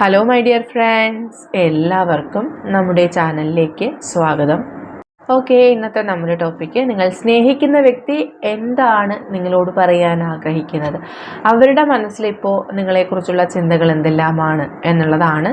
Hello my dear friends എല്ലാവർക്കും നമ്മുടെ ചാനലിലേക്ക് സ്വാഗതം. ഓക്കെ ഇന്നത്തെ നമ്മുടെ ടോപ്പിക്ക് നിങ്ങൾ സ്നേഹിക്കുന്ന വ്യക്തി എന്താണ് നിങ്ങളോട് പറയാൻ ആഗ്രഹിക്കുന്നത്? അവരുടെ മനസ്സിലിപ്പോൾ നിങ്ങളെക്കുറിച്ചുള്ള ചിന്തകൾ എന്തെല്ലാമാണ് എന്നുള്ളതാണ്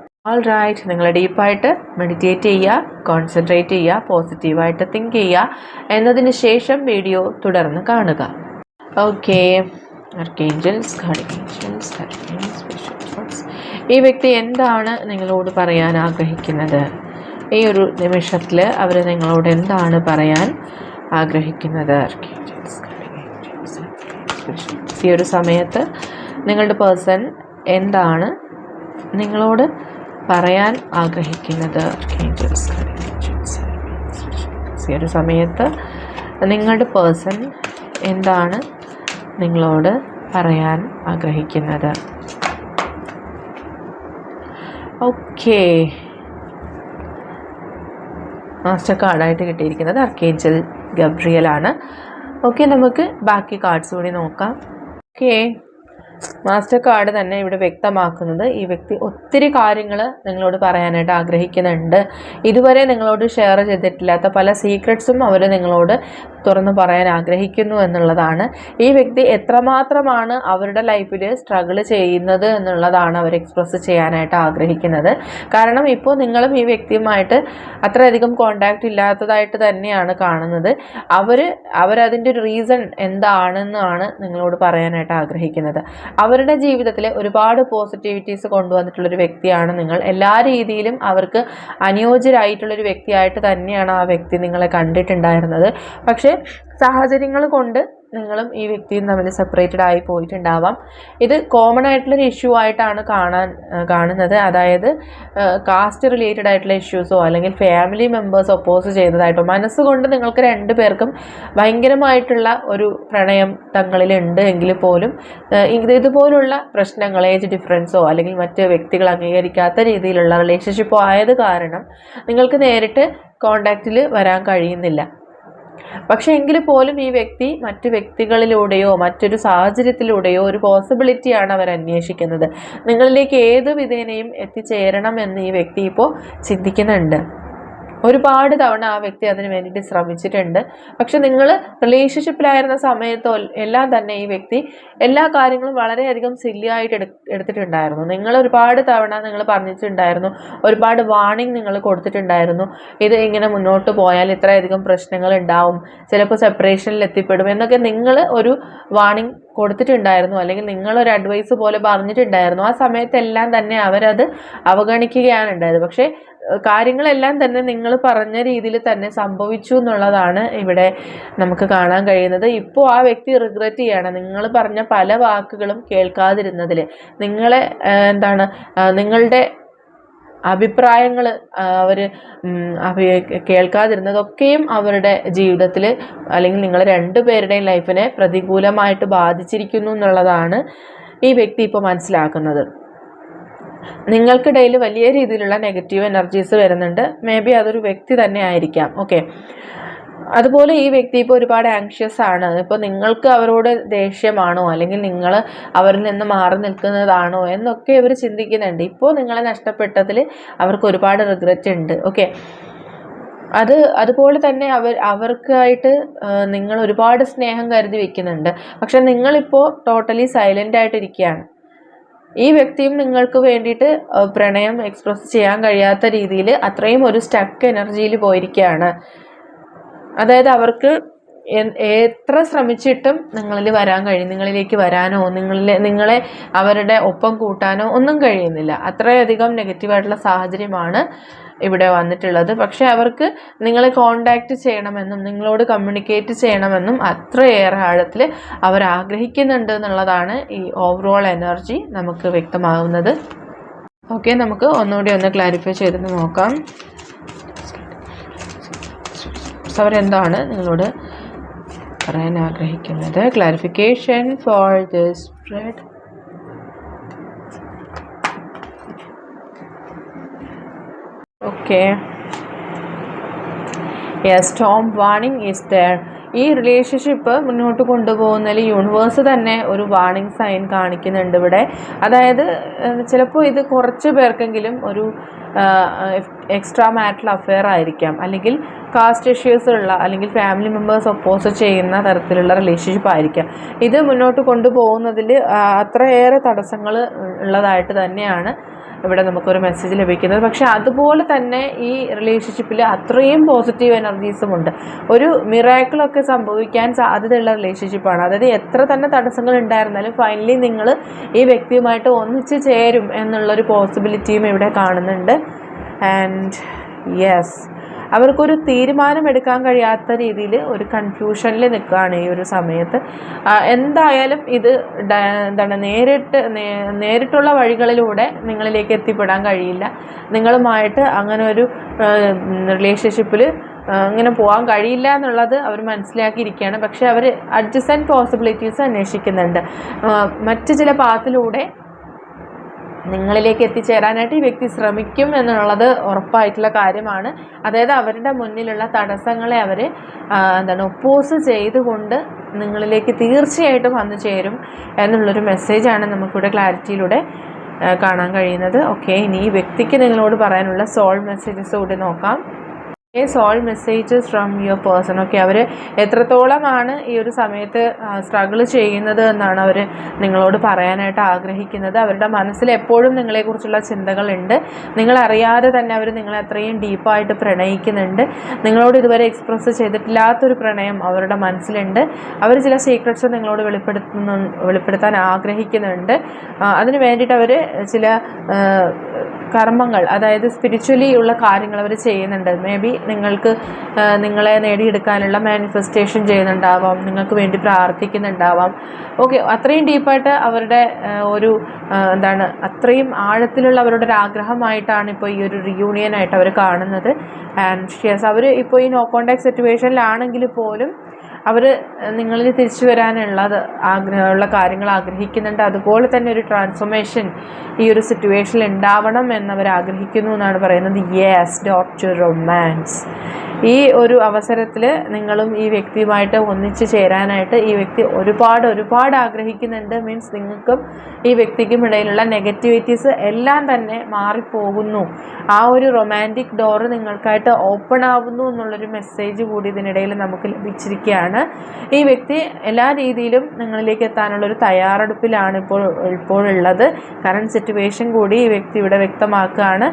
ഓൾ റൈറ്റ് നിങ്ങൾ ഡീപ്പായിട്ട് മെഡിറ്റേറ്റ് ചെയ്യുക കോൺസെൻട്രേറ്റ് ചെയ്യുക പോസിറ്റീവായിട്ട് തിങ്ക് ചെയ്യുക. എന്നതിന് ശേഷം വീഡിയോ തുടർന്ന് കാണുക. ഓക്കെ അർക്കേഞ്ചൽസ് ഈ വ്യക്തി എന്താണ് നിങ്ങളോട് പറയാൻ ആഗ്രഹിക്കുന്നത്? ഈ ഒരു നിമിഷത്തിൽ അവർ നിങ്ങളോട് എന്താണ് പറയാൻ ആഗ്രഹിക്കുന്നത്? ഈ ഒരു സമയത്ത് നിങ്ങളുടെ പേഴ്സൺ എന്താണ് നിങ്ങളോട് പറയാൻ ആഗ്രഹിക്കുന്നത് ഈ ഒരു സമയത്ത് നിങ്ങളുടെ പേഴ്സൺ എന്താണ് നിങ്ങളോട് പറയാൻ ആഗ്രഹിക്കുന്നത്? ഓക്കേ. മാസ്റ്റർ കാർഡായിട്ട് കിട്ടിയിരിക്കുന്നത് അർക്കേഞ്ചൽ ഗബ്രിയലാണ്. ഓക്കെ നമുക്ക് ബാക്കി കാർഡ്സ് കൂടി നോക്കാം. ഓക്കേ. മാസ്റ്റർ കാർഡ് തന്നെ ഇവിടെ വ്യക്തമാക്കുന്നത്. ഈ വ്യക്തി ഒത്തിരി കാര്യങ്ങൾ നിങ്ങളോട് പറയാനായിട്ട് ആഗ്രഹിക്കുന്നുണ്ട്. ഇതുവരെ നിങ്ങളോട് ഷെയർ ചെയ്തിട്ടില്ലാത്ത പല സീക്രട്സും അവർ നിങ്ങളോട് തുറന്നു പറയാൻ ആഗ്രഹിക്കുന്നു എന്നുള്ളതാണ്. ഈ വ്യക്തി എത്രമാത്രമാണ് അവരുടെ ലൈഫിൽ സ്ട്രഗിൾ ചെയ്യുന്നത് എന്നുള്ളതാണ് അവർ എക്സ്പ്രസ് ചെയ്യാനായിട്ട് ആഗ്രഹിക്കുന്നത്. കാരണം ഇപ്പോൾ നിങ്ങളും ഈ വ്യക്തിയുമായിട്ട് അത്രയധികം കോണ്ടാക്റ്റ് ഇല്ലാത്തതായിട്ട് തന്നെയാണ് കാണുന്നത്. അവർ അവരതിന്റെ ഒരു റീസൺ എന്താണെന്നാണ് നിങ്ങളോട് പറയാനായിട്ട് ആഗ്രഹിക്കുന്നത്. അവരുടെ ജീവിതത്തിൽ ഒരുപാട് പോസിറ്റിവിറ്റീസ് കൊണ്ടുവന്നിട്ടുള്ളൊരു വ്യക്തിയാണ് നിങ്ങൾ. എല്ലാ രീതിയിലും അവർക്ക് അനുയോജ്യരായിട്ടുള്ളൊരു വ്യക്തിയായിട്ട് തന്നെയാണ് ആ വ്യക്തി നിങ്ങളെ കണ്ടിട്ടുണ്ടായിരുന്നത്. പക്ഷേ സാഹചര്യങ്ങൾ കൊണ്ട് നിങ്ങളും ഈ വ്യക്തിയും തമ്മിൽ സെപ്പറേറ്റഡ് ആയി പോയിട്ടുണ്ടാവാം. ഇത് കോമൺ ആയിട്ടുള്ളൊരു ഇഷ്യൂ ആയിട്ടാണ് കാണാൻ കാണുന്നത്. അതായത് കാസ്റ്റ് റിലേറ്റഡ് ആയിട്ടുള്ള ഇഷ്യൂസോ അല്ലെങ്കിൽ ഫാമിലി മെമ്പേഴ്സ് ഒപ്പോസ് ചെയ്തതായിട്ടോ മനസ്സുകൊണ്ട് നിങ്ങൾക്ക് രണ്ട് പേർക്കും ഭയങ്കരമായിട്ടുള്ള ഒരു പ്രണയം തങ്ങളിലുണ്ട് എങ്കിൽ പോലും ഇത് ഇതുപോലുള്ള പ്രശ്നങ്ങൾ ഏജ് ഡിഫറൻസോ അല്ലെങ്കിൽ മറ്റ് വ്യക്തികൾ അംഗീകരിക്കാത്ത രീതിയിലുള്ള റിലേഷൻഷിപ്പോ ആയത് കാരണം നിങ്ങൾക്ക് നേരിട്ട് കോണ്ടാക്റ്റിൽ വരാൻ കഴിയുന്നില്ല. പക്ഷേ എങ്കിൽ പോലും ഈ വ്യക്തി മറ്റു വ്യക്തികളിലൂടെയോ മറ്റൊരു സാഹചര്യത്തിലൂടെയോ ഒരു പോസിബിലിറ്റിയാണ് അവർ അന്വേഷിക്കുന്നത്. നിങ്ങളിലേക്ക് ഏത് വിധേനയും എത്തിച്ചേരണം എന്ന് ഈ വ്യക്തി ഇപ്പോൾ ചിന്തിക്കുന്നുണ്ട്. ഒരുപാട് തവണ ആ വ്യക്തി അതിന് വേണ്ടിയിട്ട് ശ്രമിച്ചിട്ടുണ്ട്. പക്ഷെ നിങ്ങൾ റിലേഷൻഷിപ്പിലായിരുന്ന സമയത്തോ എല്ലാം തന്നെ ഈ വ്യക്തി എല്ലാ കാര്യങ്ങളും വളരെയധികം സില്ലിയായിട്ട് എടു എടുത്തിട്ടുണ്ടായിരുന്നു. നിങ്ങൾ ഒരുപാട് തവണ നിങ്ങൾ പറഞ്ഞിട്ടുണ്ടായിരുന്നു. ഒരുപാട് വാണിംഗ് നിങ്ങൾ കൊടുത്തിട്ടുണ്ടായിരുന്നു. ഇത് ഇങ്ങനെ മുന്നോട്ട് പോയാൽ ഇത്രയധികം പ്രശ്നങ്ങൾ ഉണ്ടാവും. ചിലപ്പോൾ സെപ്പറേഷനിൽ എത്തിപ്പെടും എന്നൊക്കെ നിങ്ങൾ ഒരു വാണിംഗ് കൊടുത്തിട്ടുണ്ടായിരുന്നു. അല്ലെങ്കിൽ നിങ്ങളൊരു അഡ്വൈസ് പോലെ പറഞ്ഞിട്ടുണ്ടായിരുന്നു. ആ സമയത്തെല്ലാം തന്നെ അവരത് അവഗണിക്കുകയാണ് ഉണ്ടായത്. പക്ഷേ കാര്യങ്ങളെല്ലാം തന്നെ നിങ്ങൾ പറഞ്ഞ രീതിയിൽ തന്നെ സംഭവിച്ചു എന്നുള്ളതാണ് ഇവിടെ നമുക്ക് കാണാൻ കഴിയുന്നത്. ഇപ്പോൾ ആ വ്യക്തി റിഗ്രറ്റ് ചെയ്യാണ്. നിങ്ങൾ പറഞ്ഞ പല വാക്കുകളും കേൾക്കാതിരുന്നതിൽ. നിങ്ങളെ എന്താണ് നിങ്ങളുടെ അഭിപ്രായങ്ങൾ അവർ കേൾക്കാതിരുന്നതൊക്കെയും അവരുടെ ജീവിതത്തിൽ അല്ലെങ്കിൽ നിങ്ങൾ രണ്ടുപേരുടെയും ലൈഫിനെ പ്രതികൂലമായിട്ട് ബാധിച്ചിരിക്കുന്നു എന്നുള്ളതാണ് ഈ വ്യക്തി ഇപ്പോൾ മനസ്സിലാക്കുന്നത്. നിങ്ങൾക്കിടയിൽ വലിയ രീതിയിലുള്ള നെഗറ്റീവ് എനർജീസ് വരുന്നുണ്ട്. മേ ബി അതൊരു വ്യക്തി തന്നെ ആയിരിക്കാം. ഓക്കെ അതുപോലെ ഈ വ്യക്തി ഇപ്പോൾ ഒരുപാട് ആങ്ഷ്യസ് ആണ്. ഇപ്പോൾ നിങ്ങൾക്ക് അവരോട് ദേഷ്യമാണോ? അല്ലെങ്കിൽ നിങ്ങൾ അവരിൽ നിന്ന് മാറി നിൽക്കുന്നതാണോ? എന്നൊക്കെ ഇവർ ചിന്തിക്കുന്നുണ്ട്. ഇപ്പോൾ നിങ്ങളെ നഷ്ടപ്പെട്ടതിൽ അവർക്ക് ഒരുപാട് റിഗ്രറ്റ് ഉണ്ട്. ഓക്കെ അത് അതുപോലെ തന്നെ അവർ അവർക്കായിട്ട് നിങ്ങൾ ഒരുപാട് സ്നേഹം കരുതി വെക്കുന്നുണ്ട്. പക്ഷെ നിങ്ങളിപ്പോൾ ടോട്ടലി സൈലന്റ് ആയിട്ടിരിക്കുകയാണ്. ഈ വ്യക്തിയും നിങ്ങൾക്ക് വേണ്ടിയിട്ട് പ്രണയം എക്സ്പ്രസ് ചെയ്യാൻ കഴിയാത്ത രീതിയിൽ അത്രയും ഒരു സ്റ്റക്ക് എനർജിയിൽ പോയിരിക്കുകയാണ്. അതായത് അവർക്ക് എത്ര ശ്രമിച്ചിട്ടും നിങ്ങളിൽ വരാൻ കഴിയും നിങ്ങളിലേക്ക് വരാനോ നിങ്ങളിലെ നിങ്ങളെ അവരുടെ ഒപ്പം കൂട്ടാനോ ഒന്നും കഴിയുന്നില്ല. അത്രയധികം നെഗറ്റീവായിട്ടുള്ള സാഹചര്യമാണ് ഇവിടെ വന്നിട്ടുള്ളത്. പക്ഷേ അവർക്ക് നിങ്ങളെ കോണ്ടാക്റ്റ് ചെയ്യണമെന്നും നിങ്ങളോട് കമ്മ്യൂണിക്കേറ്റ് ചെയ്യണമെന്നും അത്രയേറെ ആഴത്തിൽ അവർ ആഗ്രഹിക്കുന്നുണ്ട് എന്നുള്ളതാണ് ഈ ഓവറോൾ എനർജി നമുക്ക് വ്യക്തമാകുന്നത് ഓക്കെ നമുക്ക് ഒന്നുകൂടി ഒന്ന് ക്ലാരിഫൈ ചെയ്ത് നോക്കാം. അവരെന്താണ് നിങ്ങളോട് പറയാൻ ആഗ്രഹിക്കുന്നത്. Clarification for the spread okay yes Tom warning is there ഈ റിലേഷൻഷിപ്പ് മുന്നോട്ട് കൊണ്ടുപോകുന്നതിൽ യൂണിവേഴ്സ് തന്നെ ഒരു വാണിംഗ് സൈൻ കാണിക്കുന്നുണ്ട് ഇവിടെ. അതായത് ചിലപ്പോൾ ഇത് കുറച്ച് പേർക്കെങ്കിലും ഒരു എക്സ്ട്രാ മാറ്റൽ അഫെയർ ആയിരിക്കാം. അല്ലെങ്കിൽ കാസ്റ്റ് ഇഷ്യൂസ് ഉള്ള അല്ലെങ്കിൽ ഫാമിലി മെമ്പേഴ്സ് ഒപ്പോസ് ചെയ്യുന്ന തരത്തിലുള്ള റിലേഷൻഷിപ്പ് ആയിരിക്കാം. ഇത് മുന്നോട്ട് കൊണ്ടുപോകുന്നതിൽ അത്രയേറെ തടസ്സങ്ങൾ ഉള്ളതായിട്ട് തന്നെയാണ് ഇവിടെ നമുക്കൊരു മെസ്സേജ് ലഭിക്കുന്നത്. പക്ഷേ അതുപോലെ തന്നെ ഈ റിലേഷൻഷിപ്പിൽ അത്രയും പോസിറ്റീവ് എനർജീസും ഉണ്ട്. ഒരു മിറാക്കിളൊക്കെ സംഭവിക്കാൻ സാധ്യതയുള്ള റിലേഷൻഷിപ്പാണ് അതായത് എത്ര തന്നെ തടസ്സങ്ങൾ ഉണ്ടായിരുന്നാലും ഫൈനലി നിങ്ങൾ ഈ വ്യക്തിയുമായിട്ട് ഒന്നിച്ച് ചേരും എന്നുള്ളൊരു പോസിബിലിറ്റിയും ഇവിടെ കാണുന്നുണ്ട്. ആൻഡ് യെസ് അവർക്കൊരു തീരുമാനമെടുക്കാൻ കഴിയാത്ത രീതിയിൽ ഒരു കൺഫ്യൂഷനിൽ നിൽക്കുകയാണ് ഈ ഒരു സമയത്ത്. എന്തായാലും ഇത് എന്താണ് നേരിട്ട് നേരിട്ടുള്ള വഴികളിലൂടെ നിങ്ങളിലേക്ക് എത്തിപ്പെടാൻ കഴിയില്ല. നിങ്ങളുമായിട്ട് അങ്ങനെ ഒരു റിലേഷൻഷിപ്പിൽ ഇങ്ങനെ പോകാൻ കഴിയില്ല എന്നുള്ളത് അവർ മനസ്സിലാക്കിയിരിക്കുകയാണ്. പക്ഷേ അവർ അഡ്ജസ്റ്റന്റ് പോസിബിലിറ്റീസ് അന്വേഷിക്കുന്നുണ്ട്. മറ്റ് ചില പാത്തിലൂടെ നിങ്ങളിലേക്ക് എത്തിച്ചേരാനായിട്ട് ഈ വ്യക്തി ശ്രമിക്കും എന്നുള്ളത് ഉറപ്പായിട്ടുള്ള കാര്യമാണ്. അതായത് അവരുടെ മുന്നിലുള്ള തടസ്സങ്ങളെ അവർ എന്താണ് ഒപ്പോസ് ചെയ്തുകൊണ്ട് നിങ്ങളിലേക്ക് തീർച്ചയായിട്ടും വന്നു ചേരും എന്നുള്ളൊരു മെസ്സേജാണ് നമുക്കിവിടെ ക്ലാരിറ്റിയിലൂടെ കാണാൻ കഴിയുന്നത്. ഓക്കെ ഇനി ഈ വ്യക്തിക്ക് നിങ്ങളോട് പറയാനുള്ള സോൾ മെസ്സേജസ് കൂടി നോക്കാം. Is all messages from your person okay അവർ എത്രത്തോളമാണ് ഈ ഒരു സമയത്ത് സ്ട്രഗിൾ ചെയ്യുന്നത് എന്നാണ് അവർ നിങ്ങളോട് പറയാനായിട്ട് ആഗ്രഹിക്കുന്നത്. അവരുടെ മനസ്സിൽ എപ്പോഴും നിങ്ങളെക്കുറിച്ചുള്ള ചിന്തകളുണ്ട്. നിങ്ങളറിയാതെ തന്നെ അവർ നിങ്ങളെ അത്രയും ഡീപ്പായിട്ട് പ്രണയിക്കുന്നുണ്ട്. നിങ്ങളോട് ഇതുവരെ എക്സ്പ്രസ് ചെയ്തിട്ടില്ലാത്തൊരു പ്രണയം അവരുടെ മനസ്സിലുണ്ട്. അവർ ചില സീക്രട്സ് നിങ്ങളോട് വെളിപ്പെടുത്തുന്നു വെളിപ്പെടുത്താൻ ആഗ്രഹിക്കുന്നുണ്ട്. അതിന് വേണ്ടിയിട്ട് അവർ ചില കർമ്മങ്ങൾ അതായത് സ്പിരിച്വലി ഉള്ള കാര്യങ്ങൾ അവർ ചെയ്യുന്നുണ്ട്. മേ ബി നിങ്ങൾക്ക് നിങ്ങളെ നേടിയെടുക്കാനുള്ള മാനിഫെസ്റ്റേഷൻ ചെയ്യുന്നുണ്ടാവാം നിങ്ങൾക്ക് വേണ്ടി പ്രാർത്ഥിക്കുന്നുണ്ടാവാം. ഓക്കെ അത്രയും ഡീപ്പായിട്ട് അവരുടെ ഒരു എന്താണ് അത്രയും ആഴത്തിലുള്ള അവരുടെ ഒരു ആഗ്രഹമായിട്ടാണ് ഇപ്പോൾ ഈ ഒരു റിയൂണിയനായിട്ട് അവർ കാണുന്നത്. ആൻഡ് ഷിയസ് അവർ ഇപ്പോൾ ഈ നോ കോണ്ടാക്ട് സിറ്റുവേഷനിലാണെങ്കിൽ പോലും അവർ നിങ്ങളിൽ തിരിച്ചു വരാനുള്ളത് ആഗ്രഹമുള്ള കാര്യങ്ങൾ ആഗ്രഹിക്കുന്നുണ്ട്. അതുപോലെ തന്നെ ഒരു ട്രാൻസ്ഫോർമേഷൻ ഈ ഒരു സിറ്റുവേഷനിൽ ഉണ്ടാവണം എന്നവർ ആഗ്രഹിക്കുന്നു എന്നാണ് പറയുന്നത്. യെസ് ഡോക്ടർ റൊമാൻസ് ഈ ഒരു അവസരത്തിൽ നിങ്ങളും ഈ വ്യക്തിയുമായിട്ട് ഒന്നിച്ചു ചേരാനായിട്ട് ഈ വ്യക്തി ഒരുപാട് ഒരുപാട് ആഗ്രഹിക്കുന്നുണ്ട്. മീൻസ് നിങ്ങൾക്കും ഈ വ്യക്തിക്കും ഇടയിലുള്ള നെഗറ്റിവിറ്റീസ് എല്ലാം തന്നെ മാറിപ്പോകുന്നു. ആ ഒരു റൊമാന്റിക് ഡോറ് നിങ്ങൾക്കായിട്ട് ഓപ്പൺ ആവുന്നു എന്നുള്ളൊരു മെസ്സേജ് കൂടി ഇതിനിടയിൽ നമുക്ക് ലഭിച്ചിരിക്കുകയാണ്. ഈ വ്യക്തി എല്ലാ രീതിയിലും നിങ്ങളിലേക്ക് എത്താനുള്ള ഒരു തയ്യാറെടുപ്പിലാണ് ഇപ്പോൾ ഇപ്പോഴുള്ളത്. കറണ്ട് സിറ്റുവേഷൻ കൂടി ഈ വ്യക്തി ഇവിടെ വ്യക്തമാക്കുകയാണ്.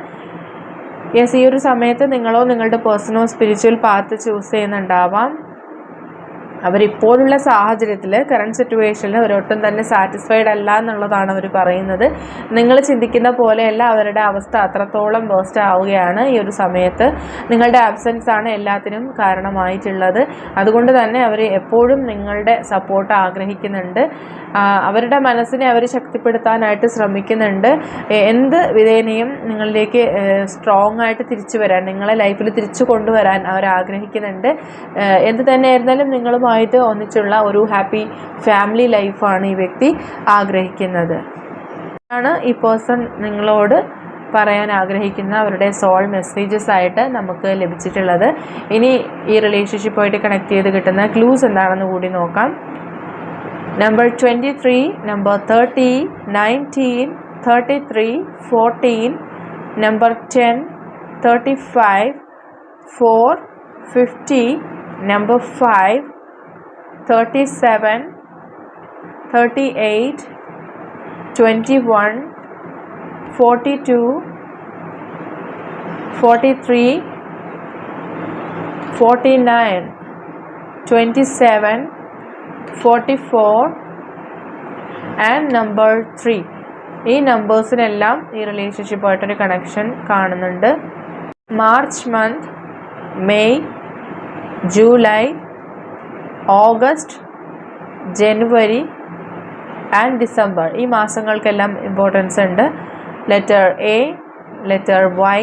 യെസ് ഈ ഒരു സമയത്ത് നിങ്ങളോ നിങ്ങളുടെ പേഴ്സണോ സ്പിരിച്വൽ പാത്ത് ചൂസ് ചെയ്യുന്നുണ്ടാവാം. അവരിപ്പോഴുള്ള സാഹചര്യത്തിൽ കറണ്ട് സിറ്റുവേഷനിൽ അവരൊട്ടും തന്നെ സാറ്റിസ്ഫൈഡ് അല്ല എന്നുള്ളതാണ് അവർ പറയുന്നത്. നിങ്ങൾ ചിന്തിക്കുന്ന പോലെയല്ല അവരുടെ അവസ്ഥ. അത്രത്തോളം വേസ്റ്റ് ആവുകയാണ് ഈ ഒരു സമയത്ത്. നിങ്ങളുടെ ആബ്സെൻസ് ആണ് എല്ലാത്തിനും കാരണമായിട്ടുള്ളത്. അതുകൊണ്ട് തന്നെ അവർ എപ്പോഴും നിങ്ങളുടെ സപ്പോർട്ട് ആഗ്രഹിക്കുന്നുണ്ട്. അവരുടെ മനസ്സിനെ അവർ ശക്തിപ്പെടുത്താനായിട്ട് ശ്രമിക്കുന്നുണ്ട്. എന്ത് വിധേനയും നിങ്ങളിലേക്ക് സ്ട്രോങ് ആയിട്ട് തിരിച്ചു വരാൻ നിങ്ങളെ ലൈഫിൽ തിരിച്ചു കൊണ്ടുവരാൻ അവർ ആഗ്രഹിക്കുന്നുണ്ട് എന്ത് തന്നെയായിരുന്നാലും നിങ്ങളും കുടുംബമായിട്ട് ഒന്നിച്ചുള്ള ഒരു ഹാപ്പി ഫാമിലി ലൈഫാണ് ഈ വ്യക്തി ആഗ്രഹിക്കുന്നത്. ആണ് ഈ പേഴ്സൺ നിങ്ങളോട് പറയാൻ ആഗ്രഹിക്കുന്ന അവരുടെ സോൾ മെസ്സേജസ് ആയിട്ട് നമുക്ക് ലഭിച്ചിട്ടുള്ളത്. ഇനി ഈ റിലേഷൻഷിപ്പുമായിട്ട് കണക്ട് ചെയ്ത് കിട്ടുന്ന ക്ലൂസ് എന്താണെന്ന് കൂടി നോക്കാം. Number twenty three number thirty nineteen thirty three fourteen number ten thirty five four fifty number five 37 38 21 42 43 49 27 44 and number three ഈ നമ്പേഴ്സിനെല്ലാം ഈ റിലേഷൻഷിപ്പായിട്ടൊരു കണക്ഷൻ കാണുന്നുണ്ട്. March month May July August January and December ഈ മാസങ്ങൾക്കെല്ലാം ഇമ്പോർട്ടൻസ് ഉണ്ട് letter A letter Y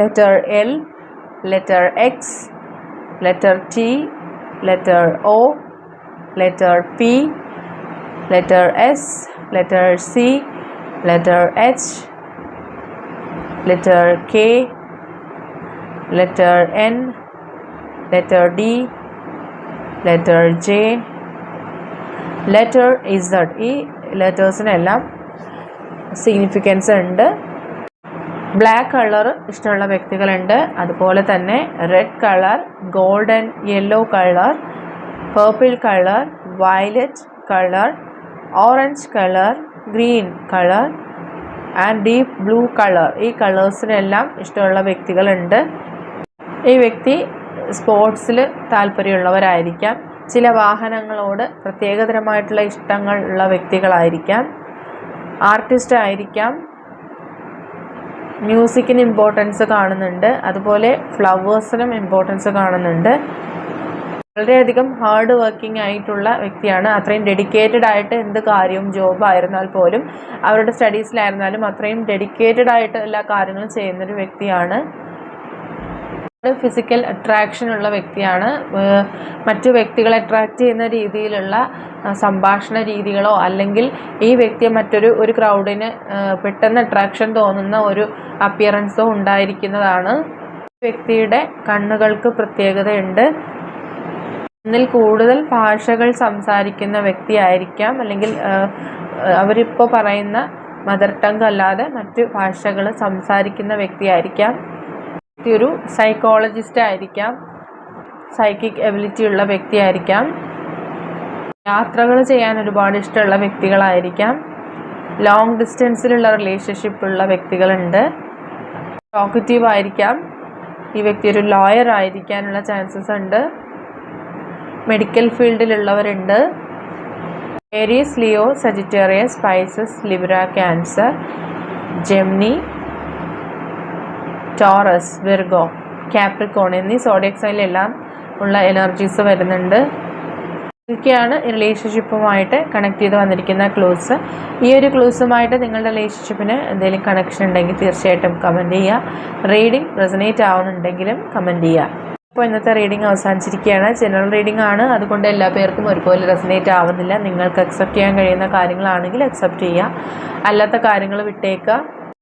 letter L letter X letter T, letter O, letter P, letter S, letter C, letter H, letter K, letter N, letter D, letter J, letter Z. ഈ ലെറ്റേഴ്സിനെല്ലാം significance ഉണ്ട്. Black colour ഇഷ്ടമുള്ള വ്യക്തികളുണ്ട്. അതുപോലെ തന്നെ red colour golden yellow colour purple colour violet colour orange colour green colour and deep blue colour ഈ കളേഴ്സിനെല്ലാം ഇഷ്ടമുള്ള വ്യക്തികളുണ്ട്. ഈ വ്യക്തി സ്പോർട്സിൽ താല്പര്യമുള്ളവരായിരിക്കാം. ചില വാഹനങ്ങളോട് പ്രത്യേകതരമായിട്ടുള്ള ഇഷ്ടങ്ങൾ ഉള്ള വ്യക്തികളായിരിക്കാം. ആർട്ടിസ്റ്റ് ആയിരിക്കാം. മ്യൂസിക്കിന് ഇമ്പോർട്ടൻസ് കാണുന്നുണ്ട്. അതുപോലെ ഫ്ലവേഴ്സിനും ഇമ്പോർട്ടൻസ് കാണുന്നുണ്ട്. വളരെയധികം ഹാർഡ് വർക്കിംഗ് ആയിട്ടുള്ള വ്യക്തിയാണ്. അത്രയും ഡെഡിക്കേറ്റഡ് ആയിട്ട് എന്ത് കാര്യവും ജോബ് ആയിരുന്നാൽ പോലും അവരുടെ സ്റ്റഡീസിലായിരുന്നാലും അത്രയും ഡെഡിക്കേറ്റഡ് ആയിട്ട് എല്ലാ കാര്യങ്ങളും ചെയ്യുന്നൊരു വ്യക്തിയാണ്. ഫിസിക്കൽ അട്രാക്ഷൻ ഉള്ള വ്യക്തിയാണ്. മറ്റു വ്യക്തികളെ അട്രാക്റ്റ് ചെയ്യുന്ന രീതിയിലുള്ള സംഭാഷണ രീതികളോ അല്ലെങ്കിൽ ഈ വ്യക്തിയെ മറ്റൊരു ഒരു ക്രൗഡിന് പെട്ടെന്ന് അട്രാക്ഷൻ തോന്നുന്ന ഒരു അപ്പിയറൻസോ ഉണ്ടായിരിക്കുന്നതാണ്. വ്യക്തിയുടെ കണ്ണുകൾക്ക് പ്രത്യേകതയുണ്ട്. ഒന്നിൽ കൂടുതൽ ഭാഷകൾ സംസാരിക്കുന്ന വ്യക്തിയായിരിക്കാം. അല്ലെങ്കിൽ അവരിപ്പോൾ പറയുന്ന മദർ ടങ് അല്ലാതെ മറ്റു ഭാഷകൾ സംസാരിക്കുന്ന വ്യക്തിയായിരിക്കാം. വ്യക്തി ഒരു സൈക്കോളജിസ്റ്റ് ആയിരിക്കാം. സൈക്കിക് എബിലിറ്റി ഉള്ള വ്യക്തിയായിരിക്കാം. യാത്രകൾ ചെയ്യാൻ ഒരുപാട് ഇഷ്ടമുള്ള വ്യക്തികളായിരിക്കാം. ലോങ് ഡിസ്റ്റൻസിലുള്ള റിലേഷൻഷിപ്പ് ഉള്ള വ്യക്തികളുണ്ട്. ടോക്കറ്റീവ് ആയിരിക്കാം. ഈ വ്യക്തി ഒരു ലോയർ ആയിരിക്കാനുള്ള ചാൻസസ് ഉണ്ട്. Medical ഫീൽഡിലുള്ളവരുണ്ട് Aries Leo Sagittarius Pisces Libra Cancer Gemini Taurus Virgo Capricorn എന്നീ സോഡിയക് സൈനിലെല്ലാം ഉള്ള എനർജീസ് വരുന്നുണ്ട്. ഇതൊക്കെയാണ് റിലേഷൻഷിപ്പുമായിട്ട് കണക്ട് ചെയ്ത് വന്നിരിക്കുന്ന ക്ലൂസ് ഈ ഒരു ക്ലൂസുമായിട്ട് നിങ്ങളുടെ റിലേഷൻഷിപ്പിന് എന്തെങ്കിലും കണക്ഷൻ ഉണ്ടെങ്കിൽ തീർച്ചയായിട്ടും കമന്റ് ചെയ്യുക. റീഡിംഗ് റെസനേറ്റ് ആവുന്നുണ്ടെങ്കിലും കമന്റ് ചെയ്യുക. ഇപ്പോൾ ഇന്നത്തെ റീഡിംഗ് അവസാനിച്ചിരിക്കുകയാണ്. ജനറൽ റീഡിംഗ് ആണ്. അതുകൊണ്ട് എല്ലാ പേർക്കും ഒരുപോലെ റെസനേറ്റ് ആവുന്നില്ല. നിങ്ങൾക്ക് അക്സെപ്റ്റ് ചെയ്യാൻ കഴിയുന്ന കാര്യങ്ങളാണെങ്കിൽ അക്സെപ്റ്റ് ചെയ്യുക. അല്ലാത്ത കാര്യങ്ങൾ വിട്ടേക്കുക.